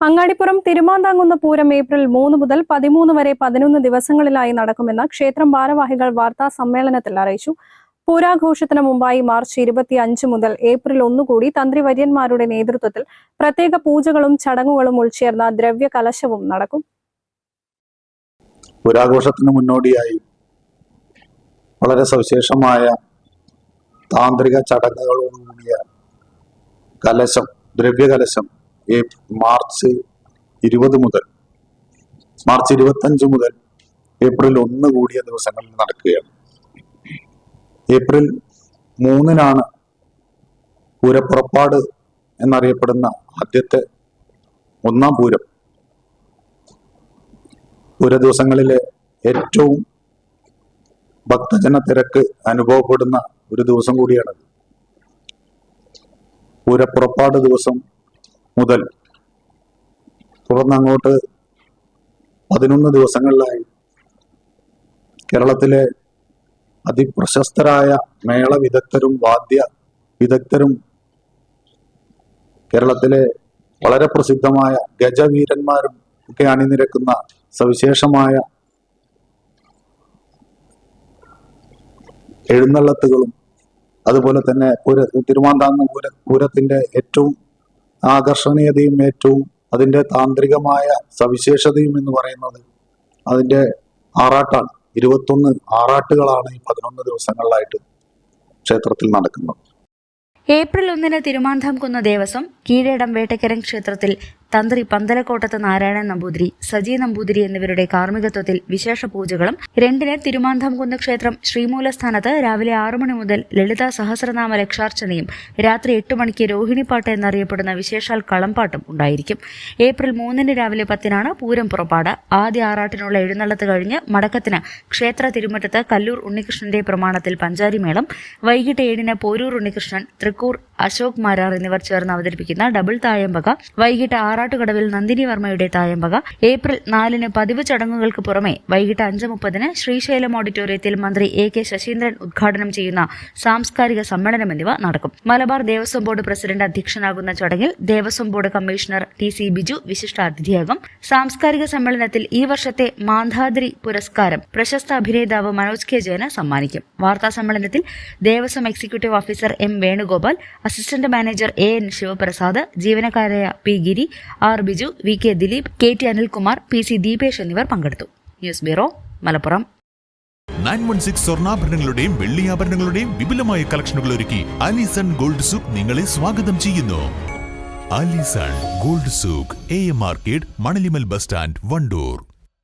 Angadipuram Thirumanthamkunnu Pooram April മൂന്ന് മുതൽ പതിമൂന്ന് വരെ പതിനൊന്ന് ദിവസങ്ങളിലായി നടക്കുമെന്ന് ക്ഷേത്രം ഭാരവാഹികൾ വാർത്താ സമ്മേളനത്തിൽ അറിയിച്ചു. പൂരാഘോഷത്തിന് മുമ്പായി മാർച്ച് ഇരുപത്തി അഞ്ച് മുതൽ ഏപ്രിൽ ഒന്നുകൂടി തന്ത്രിവര്യന്മാരുടെ നേതൃത്വത്തിൽ പ്രത്യേക പൂജകളും ചടങ്ങുകളും ഉൾച്ചേർന്ന ദ്രവ്യ കലശവും നടക്കും. പൂരാഘോഷത്തിന് മുന്നോടിയായി വളരെ സവിശേഷമായ താന്ത്രിക ചടങ്ങുകളോടുകൂടിയ കലശം ദ്രവ്യകലശം മാർച്ച് ഇരുപത് മുതൽ മാർച്ച് ഇരുപത്തഞ്ച് മുതൽ ഏപ്രിൽ ഒന്ന് കൂടിയ ദിവസങ്ങളിൽ നടക്കുകയാണ്. ഏപ്രിൽ മൂന്നിനാണ് പൂരപ്പുറപ്പാട് എന്നറിയപ്പെടുന്ന ആദ്യത്തെ ഒന്നാം പൂരം. പൂര ദിവസങ്ങളിലെ ഏറ്റവും ഭക്തജന തിരക്ക് അനുഭവപ്പെടുന്ന ഒരു ദിവസം കൂടിയാണ് പൂരപ്പുറപ്പാട് ദിവസം മുതൽ തുടർന്നങ്ങോട്ട് പതിനൊന്ന് ദിവസങ്ങളിലായി കേരളത്തിലെ അതിപ്രശസ്തരായ മേള വിദഗ്ധരും വാദ്യ വിദഗ്ധരും കേരളത്തിലെ വളരെ പ്രസിദ്ധമായ ഗജവീരന്മാരും ഒക്കെ അണിനിരക്കുന്ന സവിശേഷമായ എഴുന്നള്ളത്തുകളും അതുപോലെ തന്നെ പൂര തിരുമാന്താന്ന് പൂര പൂരത്തിന്റെ ഏറ്റവും ആകർഷണീയതയും ഏറ്റവും അതിന്റെ താന്ത്രികമായ സവിശേഷതയും എന്ന് പറയുന്നത് അതിന്റെ ആറാട്ടാണ്. ഇരുപത്തൊന്ന് ആറാട്ടുകളാണ് ഈ പതിനൊന്ന് ദിവസങ്ങളിലായിട്ട് ക്ഷേത്രത്തിൽ നടക്കുന്നത്. ഏപ്രിൽ ഒന്നിന് തിരുമാന്ധാംകുന്ന് ദേവസ്വം കീഴേടം വേട്ടക്കരം ക്ഷേത്രത്തിൽ തന്ത്രി പന്തലക്കോട്ടത്ത് നാരായണൻ നമ്പൂതിരി സജി നമ്പൂതിരി എന്നിവരുടെ കാർമ്മികത്വത്തിൽ വിശേഷ പൂജകളും. രണ്ടിന് തിരുമാന്ധാംകുന്ന് ക്ഷേത്രം ശ്രീമൂലസ്ഥാനത്ത് രാവിലെ ആറു മണി മുതൽ ലളിത സഹസ്രനാമ ലക്ഷാർച്ചനയും രാത്രി എട്ട് മണിക്ക് രോഹിണിപ്പാട്ട് എന്നറിയപ്പെടുന്ന വിശേഷാൽ കളംപാട്ടും ഉണ്ടായിരിക്കും. ഏപ്രിൽ മൂന്നിന് രാവിലെ പത്തിനാണ് പൂരം പുറപ്പാട്. ആദ്യ ആറാട്ടിനുള്ള എഴുന്നള്ളത്ത് കഴിഞ്ഞ് മടക്കത്തിന് ക്ഷേത്ര തിരുമറ്റത്ത് കല്ലൂർ ഉണ്ണികൃഷ്ണന്റെ പ്രമാണത്തിൽ പഞ്ചാരിമേളം. വൈകിട്ട് ഏഴിന് പോരൂർ ഉണ്ണികൃഷ്ണൻ തൃക്കൂർ അശോക് മാരാർ എന്നിവർ ചേർന്ന് അവതരിപ്പിക്കുന്ന ഡബിൾ തായമ്പക. വൈകിട്ട് ആറാട്ടുകടവിൽ നന്ദിനി വർമ്മയുടെ തായമ്പക. ഏപ്രിൽ നാലിന് പതിവ് ചടങ്ങുകൾക്ക് പുറമെ വൈകിട്ട് അഞ്ച് മുപ്പതിന് ശ്രീശൈലം ഓഡിറ്റോറിയത്തിൽ മന്ത്രി എ കെ ശശീന്ദ്രൻ ഉദ്ഘാടനം ചെയ്യുന്ന സാംസ്കാരിക സമ്മേളനം എന്നിവ നടക്കും. മലബാർ ദേവസ്വം ബോർഡ് പ്രസിഡന്റ് അധ്യക്ഷനാകുന്ന ചടങ്ങിൽ Devaswom board commissioner T C Biju വിശിഷ്ട അതിഥിയാകും സാംസ്കാരിക സമ്മേളനത്തിൽ ഈ വർഷത്തെ മാന്ധാദ്രി പുരസ്കാരം പ്രശസ്ത അഭിനേതാവ് മനോജ് കെ ജയന് സമ്മാനിക്കും. വാർത്താ സമ്മേളനത്തിൽ Devaswom executive officer M Venugopal assistant manager A N Sivaprasad ജീവനക്കാരായ P Giri R Biju V K Dileep K T Anilkumar P C Deepesh എന്നിവർ പങ്കെടുത്തു. News bureau Malappuram. Nine one six സ്വർണാഭരണങ്ങളുടെയും വെള്ളിയാഭരണങ്ങളുടെയും വിപുലമായ കളക്ഷനുകൾ ഒരുക്കി അലിസൺ ഗോൾഡ് സൂക്ക് നിങ്ങളെ സ്വാഗതം ചെയ്യുന്നു. Alison gold souk A M market Manalimal bus stand Wandoor.